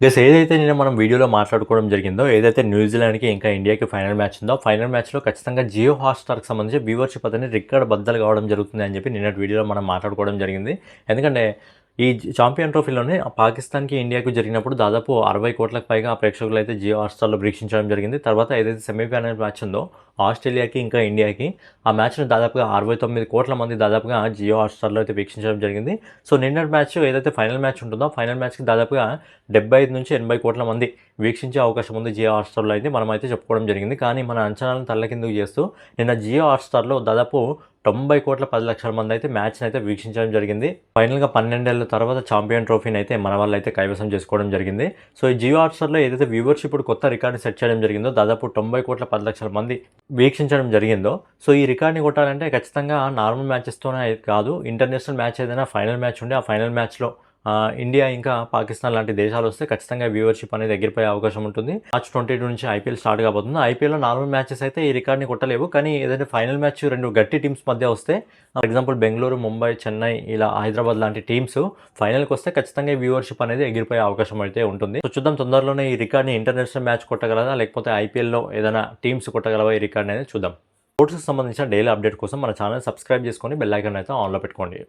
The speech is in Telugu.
గస్ ఏదైతే నేను మనం వీడియోలో మాట్లాడుకోవడం జరిగిందో ఏదైతే న్యూజిలాండ్కి ఇంకా ఇండియాకి ఫైనల్ మ్యాచ్ ఉందో ఫైనల్ మ్యాచ్లో ఖచ్చితంగా జియో హాట్స్టార్కి సంబంధించి వ్యూవర్షిప్ అనేది రికార్డ్ బద్దలు కావడం జరుగుతుంది అని చెప్పి నిన్నటి వీడియోలో మనం మాట్లాడుకోవడం జరిగింది. ఎందుకంటే ఈ ఛాంపియన్ ట్రోఫీలోనే పాకిస్తాన్కి ఇండియాకు జరిగినప్పుడు దాదాపు అరవై కోట్లకు పైగా ప్రేక్షకులు అయితే జియో హాట్స్టార్లో వీక్షించడం జరిగింది. తర్వాత ఏదైతే సెమీఫైనల్ మ్యాచ్ ఉందో ఆస్ట్రేలియాకి ఇంకా ఇండియాకి ఆ మ్యాచ్ను దాదాపుగా అరవై తొమ్మిది కోట్ల మంది దాదాపుగా జియో హాట్స్టార్లో అయితే వీక్షించడం జరిగింది. సో నిన్న మ్యాచ్ ఏదైతే ఫైనల్ మ్యాచ్ ఉంటుందో ఫైనల్ మ్యాచ్కి దాదాపుగా డెబ్బై ఐదు నుంచి ఎనభై కోట్ల మంది వీక్షించే అవకాశం ఉంది జియో హాట్స్టార్లో అయితే మనం అయితే చెప్పుకోవడం జరిగింది. కానీ మన అంచనాలను తల్లకిందుకు చేస్తూ నిన్న జియో హాట్స్టార్లో దాదాపు తొంభై కోట్ల పది లక్షల మంది అయితే మ్యాచ్ని అయితే వీక్షించడం జరిగింది. ఫైనల్గా పన్నెండేళ్ళ తర్వాత ఛాంపియన్ ట్రోఫీని అయితే మన వాళ్ళు అయితే కైవసం చేసుకోవడం జరిగింది. సో ఈ జియో హాట్స్టార్లో ఏదైతే వ్యూవర్షిప్ ఇప్పుడు కొత్త రికార్డు సెట్ చేయడం జరిగిందో దాదాపు తొంభై కోట్ల పది లక్షల మంది వీక్షించడం జరిగిందో సో ఈ రికార్డ్ని కొట్టాలంటే ఖచ్చితంగా నార్మల్ మ్యాచెస్తోనే కాదు ఇంటర్నేషనల్ మ్యాచ్ ఏదైనా ఫైనల్ మ్యాచ్ ఉంటే ఆ ఫైనల్ మ్యాచ్లో ఇండియా ఇంకా పాకిస్తాన్ లాంటి దేశాలు వస్తే ఖచ్చితంగా వ్యూవర్షిప్ అనేది ఎగిరిపోయే అవకాశం ఉంటుంది. మార్చ్ ట్వంటీ టూ నుంచి ఐపీఎల్ స్టార్ట్ కాబోతుంది. ఐపీఎల్లో నార్మల్ మ్యాచెస్ అయితే ఈ రికార్డ్ని కొట్టలేవు. కానీ ఏదైతే ఫైనల్ మ్యాచ్ రెండు గట్టి టీమ్స్ మధ్య వస్తే ఫర్ ఎగ్జాంపుల్ బెంగళూరు ముంబై చెన్నై ఇలా హైదరాబాద్ లాంటి టీమ్స్ ఫైనల్కి వస్తే ఖచ్చితంగా వ్యూవర్షిప్ అనేది ఎగిరిపోయే అవకాశం అయితే ఉంటుంది. సో చూద్దాం తొందరలోనే ఈ రికార్డ్ని ఇంటర్నేషనల్ మ్యాచ్ కొట్టగలదా? లేకపోతే ఐపీఎల్లో ఏదైనా టీమ్స్ కొట్టగలవా ఈ రికార్డ్ అనేది చూద్దాం. స్పోర్ట్స్కి సంబంధించిన డైలీ అప్డేట్ కోసం మన ఛానల్ సబ్స్క్రైబ్ చేసుకొని బెల్ ఐకాన్ అయితే ఆన్లో పెట్టుకోండి.